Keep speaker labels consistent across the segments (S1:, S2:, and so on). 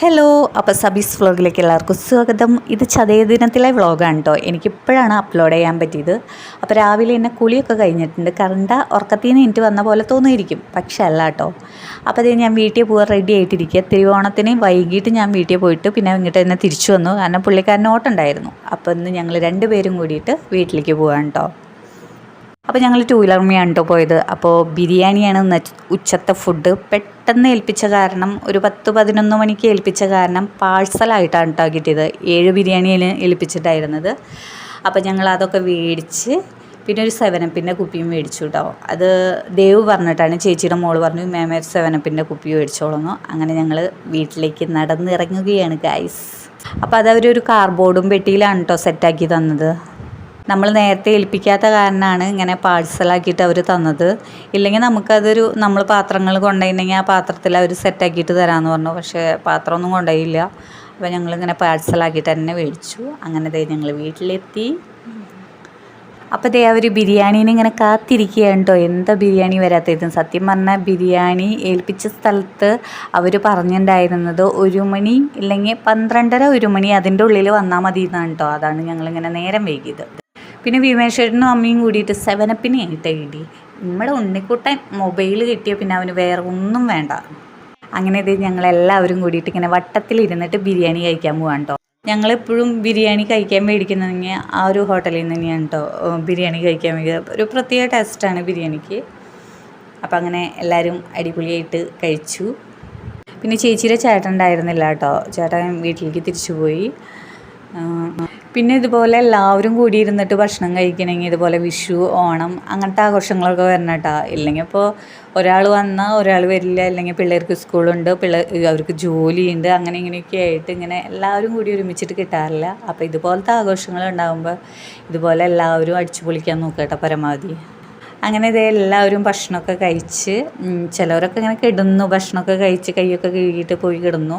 S1: Hello അപ്പോൾ സബീസ് വ്ളോഗിലേക്ക് എല്ലാവർക്കും സ്വാഗതം. ഇത് ചതയ ദിനത്തിലെ വ്ളോഗാണ് കേട്ടോ എനിക്കിപ്പോഴാണ് അപ്ലോഡ് ചെയ്യാൻ പറ്റിയത്. അപ്പോൾ രാവിലെ എന്നെ കുളിയൊക്കെ കഴിഞ്ഞിട്ടുണ്ട്. കറണ്ട ഉറക്കത്തിൽ നിന്ന് എനിക്ക് വന്ന പോലെ തോന്നിയിരിക്കും. പക്ഷേ അല്ല കേട്ടോ അപ്പോൾ ഞാൻ വീട്ടിൽ പോകാൻ റെഡി ആയിട്ടിരിക്കുക. തിരുവോണത്തിന് വൈകിട്ട് ഞാൻ വീട്ടിൽ പോയിട്ട് പിന്നെ ഇങ്ങോട്ട് തന്നെ തിരിച്ചു വന്നു. കാരണം പുള്ളിക്കാരൻ ഓട്ടുണ്ടായിരുന്നു അപ്പോൾ ഇന്ന് ഞങ്ങൾ രണ്ടുപേരും കൂടിയിട്ട് വീട്ടിലേക്ക് പോകാൻ കേട്ടോ അപ്പോൾ ഞങ്ങൾ ടൂ വീലർമയാണ് കേട്ടോ പോയത്. അപ്പോൾ ബിരിയാണിയാണ് ഉച്ചത്തെ ഫുഡ് പെട്ടെന്ന് ഏൽപ്പിച്ച കാരണം ഒരു പത്ത് പതിനൊന്ന് മണിക്ക് ഏൽപ്പിച്ച കാരണം പാഴ്സലായിട്ടാണ് കേട്ടോ കിട്ടിയത്. ഏഴ് ബിരിയാണിയാണ് ഏൽപ്പിച്ചിട്ടായിരുന്നത്. അപ്പോൾ ഞങ്ങൾ അതൊക്കെ മേടിച്ച് പിന്നെ ഒരു സെവനപ്പിന്റെ കുപ്പിയും മേടിച്ചു കേട്ടോ അത് ദേവ് പറഞ്ഞിട്ടാണ് ചേച്ചിയുടെ മോൾ പറഞ്ഞു മേമ സെവനപ്പിന്റെ കുപ്പി മേടിച്ചോളുന്നു. അങ്ങനെ ഞങ്ങൾ വീട്ടിലേക്ക് നടന്നിറങ്ങുകയാണ് ഗൈസ് അപ്പോൾ അതവരൊരു കാർബോർഡും പെട്ടിയിലാണ് കേട്ടോ സെറ്റാക്കി തന്നത്. നമ്മൾ നേരത്തെ ഏൽപ്പിക്കാത്ത കാരണമാണ് ഇങ്ങനെ പാഴ്സലാക്കിയിട്ട് അവർ തന്നത്. ഇല്ലെങ്കിൽ നമുക്കതൊരു നമ്മൾ പാത്രങ്ങൾ കൊണ്ടുപോയിട്ടുണ്ടെങ്കിൽ ആ പാത്രത്തിൽ അവർ സെറ്റാക്കിയിട്ട് തരാമെന്ന് പറഞ്ഞു. പക്ഷേ പാത്രമൊന്നും കൊണ്ടുപോയില്ല. അപ്പോൾ ഞങ്ങളിങ്ങനെ പാഴ്സലാക്കിയിട്ട് തന്നെ മേടിച്ചു. അങ്ങനെ ദേ ഞങ്ങൾ വീട്ടിലെത്തി. അപ്പോൾ ദേ അവർ ബിരിയാണീനെ ഇങ്ങനെ കാത്തിരിക്കുകയാണ് കേട്ടോ. എന്താ ബിരിയാണി വരാത്തത്? സത്യം പറഞ്ഞാൽ ബിരിയാണി ഏൽപ്പിച്ച സ്ഥലത്ത് അവർ പറഞ്ഞിട്ടുണ്ടായിരുന്നത് ഒരു മണി ഇല്ലെങ്കിൽ പന്ത്രണ്ടര ഒരു മണി അതിന്റെ ഉള്ളിൽ വന്നാൽ മതി എന്നാണ് കേട്ടോ. അതാണ് ഞങ്ങളിങ്ങനെ നേരം വൈകിയത്. പിന്നെ ഭീമേശ്വരനും അമ്മയും കൂടിയിട്ട് സെവനപ്പിന് ആയിട്ട് കിട്ടി നമ്മുടെ ഉണ്ണിക്കുട്ടൻ മൊബൈൽ കിട്ടിയ പിന്നെ അവന് വേറെ ഒന്നും വേണ്ട. അങ്ങനെ ഇത് ഞങ്ങളെല്ലാവരും കൂടിയിട്ട് ഇങ്ങനെ വട്ടത്തിലിരുന്നിട്ട് ബിരിയാണി കഴിക്കാൻ പോകാൻ കേട്ടോ ഞങ്ങളെപ്പോഴും ബിരിയാണി കഴിക്കാൻ മേടിക്കുന്നതെങ്കിൽ ആ ഒരു ഹോട്ടലിൽ നിന്ന് തന്നെയാണ് കേട്ടോ ബിരിയാണി കഴിക്കാൻ വേണ്ടി. ഒരു പ്രത്യേക ടേസ്റ്റാണ് ബിരിയാണിക്ക്. അപ്പോൾ അങ്ങനെ എല്ലാവരും അടിപൊളിയായിട്ട് കഴിച്ചു. പിന്നെ ചേച്ചിയുടെ ചേട്ടൻ ഉണ്ടായിരുന്നില്ല കേട്ടോ ചേട്ടൻ വീട്ടിലേക്ക് തിരിച്ചു പോയി. പിന്നെ ഇതുപോലെ എല്ലാവരും കൂടി ഇരുന്നിട്ട് ഭക്ഷണം കഴിക്കണമെങ്കിൽ ഇതുപോലെ വിഷു ഓണം അങ്ങനത്തെ ആഘോഷങ്ങളൊക്കെ വരണം കേട്ടോ. ഇല്ലെങ്കിൽ ഇപ്പോൾ ഒരാൾ വന്നാൽ ഒരാൾ വരില്ല. അല്ലെങ്കിൽ പിള്ളേർക്ക് സ്കൂളുണ്ട് പിള്ളേർ അവർക്ക് ജോലിയുണ്ട് അങ്ങനെ ഇങ്ങനെയൊക്കെ ആയിട്ട് ഇങ്ങനെ എല്ലാവരും കൂടി ഒരുമിച്ചിട്ട് കിട്ടാറില്ല. അപ്പോൾ ഇതുപോലത്തെ ആഘോഷങ്ങൾ ഉണ്ടാകുമ്പോൾ ഇതുപോലെ എല്ലാവരും അടിച്ചു പൊളിക്കാൻ നോക്കുക കേട്ടോ പരമാവധി. അങ്ങനെ ഇതേ എല്ലാവരും ഭക്ഷണമൊക്കെ കഴിച്ച് ചിലവരൊക്കെ ഇങ്ങനെ കിടന്നു ഭക്ഷണമൊക്കെ കഴിച്ച് കൈയൊക്കെ കഴുകിയിട്ട് പോയി കിടന്നു.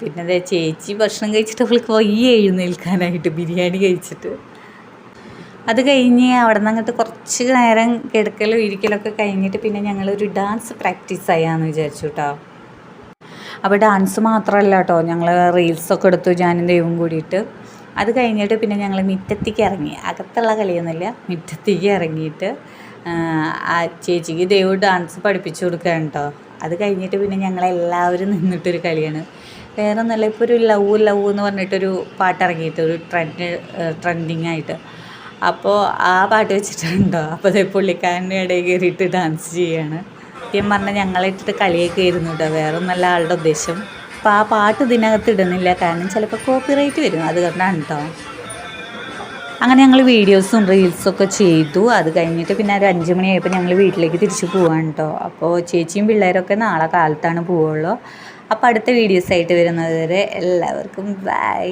S1: പിന്നെ അതെ ചേച്ചി ഭക്ഷണം കഴിച്ചിട്ട് അവൾക്ക് വയ്യ എഴുന്നേൽക്കാനായിട്ട് ബിരിയാണി കഴിച്ചിട്ട്. അത് കഴിഞ്ഞ് അവിടെ നിന്ന് അങ്ങോട്ട് കുറച്ച് നേരം കിടക്കലും ഇരിക്കലൊക്കെ കഴിഞ്ഞിട്ട് പിന്നെ ഞങ്ങളൊരു ഡാൻസ് പ്രാക്ടീസ് ചെയ്യാമെന്ന് വിചാരിച്ചു കേട്ടോ അപ്പോൾ ഡാൻസ് മാത്രമല്ല കേട്ടോ ഞങ്ങൾ റീൽസൊക്കെ എടുത്തു ഞാനും ദൈവം കൂടിയിട്ട്. അത് കഴിഞ്ഞിട്ട് പിന്നെ ഞങ്ങൾ മിറ്റത്തേക്ക് ഇറങ്ങി. അകത്തുള്ള കളിയൊന്നുമില്ല മിറ്റത്തേക്ക് ഇറങ്ങിയിട്ട്. ആ ചേച്ചിക്ക് ദൈവം ഡാൻസ് പഠിപ്പിച്ചു കൊടുക്കുകയാണ് കേട്ടോ. അത് കഴിഞ്ഞിട്ട് പിന്നെ ഞങ്ങളെല്ലാവരും നിന്നിട്ടൊരു കളിയാണ്. വേറെ ഒന്നല്ല ഇപ്പോൾ ഒരു ലവ് ലവ് എന്ന് പറഞ്ഞിട്ടൊരു പാട്ട് ഇറങ്ങിയിട്ട് ഒരു ട്രെൻഡ് ട്രെൻഡിങ് ആയിട്ട്. അപ്പോൾ ആ പാട്ട് വെച്ചിട്ടുണ്ടോ? അപ്പോൾ അതേ പുള്ളിക്കാരന്റെ ഇടയിൽ കയറിയിട്ട് ഡാൻസ് ചെയ്യാണ്. സത്യം പറഞ്ഞാൽ ഞങ്ങളിട്ടിട്ട് കളിയൊക്കെ ആയിരുന്നു കേട്ടോ. വേറെ ഒന്നല്ല ആളുടെ ഉദ്ദേശം. അപ്പോൾ ആ പാട്ട് ഇതിനകത്ത് ഇടുന്നില്ല. കാരണം ചിലപ്പോൾ കോപ്പിറൈറ്റ് വരും. അത് കൊണ്ടാണ് കേട്ടോ. അങ്ങനെ ഞങ്ങൾ വീഡിയോസും റീൽസും ഒക്കെ ചെയ്തു. അത് കഴിഞ്ഞിട്ട് പിന്നെ ഒരു അഞ്ച് മണിയായപ്പോൾ ഞങ്ങൾ വീട്ടിലേക്ക് തിരിച്ച് പോവാണ് കേട്ടോ അപ്പോൾ ചേച്ചിയും പിള്ളേരൊക്കെ നാളെ കാലത്താണ് പോവുള്ളൂ. അപ്പോൾ അടുത്ത വീഡിയോസായിട്ട് വരുന്നത് വരെ എല്ലാവർക്കും ബൈ